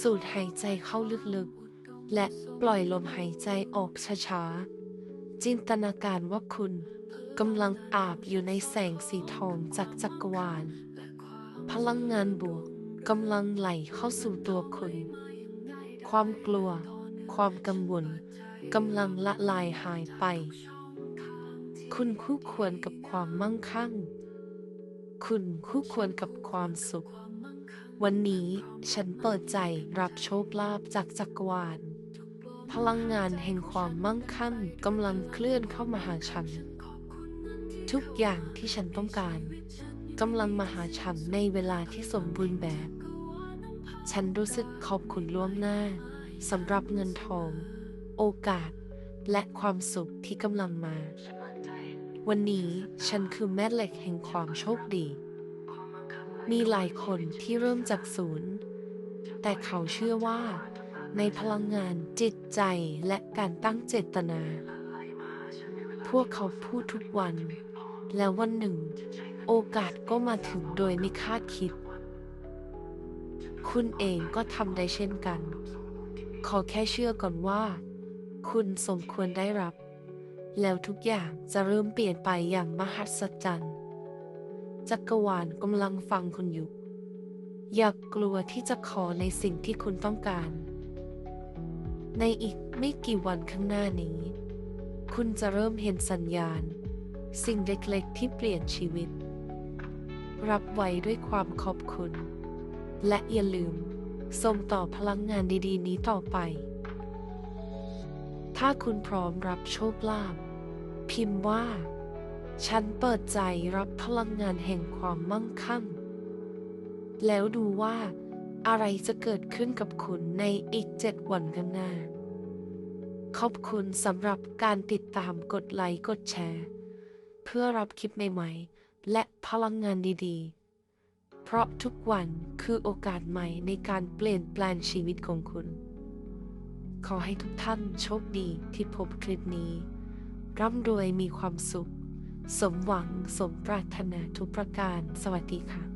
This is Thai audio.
สูดหายใจเข้าลึกๆ และปล่อยลมหายใจออกช้าๆ จินตนาการว่าคุณกำลังอาบอยู่ในแสงสีทองจากจักรวาล พลังงานบวกกำลังไหลเข้าสู่ตัวคุณ ความกลัว ความกังวลกำลังละลายหายไป คุณคู่ควรกับความมั่งคั่ง คุณคู่ควรกับความสุข วันนี้ฉันเปิดใจรับโชคลาภจากจักรวาล พลังงานแห่งความมั่งคั่งกำลังเคลื่อนเข้ามาหาฉัน ทุกอย่างที่ฉันต้องการกำลังมาหาฉันในเวลาที่สมบูรณ์แบบ ฉันรู้สึกขอบคุณล่วงหน้าสำหรับเงินทอง โอกาส และความสุขที่กำลังมา วันนี้ฉันคือแม่เหล็กแห่งความโชคดี มีหลายคนที่เริ่มจากศูนย์ แต่เขาเชื่อว่า ในพลังงานจิตใจและการตั้งเจตนา พวกเขาพูดทุกวัน แล้ววันหนึ่ง โอกาสก็มาถึงโดยไม่คาดคิด คุณเองก็ทำได้เช่นกัน ขอแค่เชื่อก่อนว่า คุณสมควรได้รับ แล้วทุกอย่างจะเริ่มเปลี่ยนไปอย่างมหัศจรรย์ จักรวาลกำลังฟังคุณอยู่ อย่ากกลัวที่จะขอในสิ่งที่คุณต้องการ ในอีกไม่กี่วันข้างหน้านี้ คุณจะเริ่มเห็นสัญญาณ สิ่งเล็กๆที่เปลี่ยนชีวิต รับไว้ด้วยความขอบคุณ และอย่าลืมส่งต่อพลังงานดีๆ นี้ต่อไป ถ้าคุณพร้อมรับโชคลาภพิมพ์ว่า ฉันเปิดใจรับพลังงานแห่งความมั่งคั่ง แล้วดูว่าอะไรจะเกิดขึ้นกับคุณในอีกเจ็ดวันข้างหน้า ขอบคุณสำหรับการติดตามกดไลค์กดแชร์ เพื่อรับคลิปใหม่ๆ และพลังงานดีๆ เพราะทุกวันคือโอกาสใหม่ในการเปลี่ยนแปลงชีวิตของคุณ ขอให้ทุกท่านโชคดีที่พบคลิปนี้ ร่ำรวยมีความสุข สมหวังสมปรารถนาทุกประการ สวัสดีค่ะ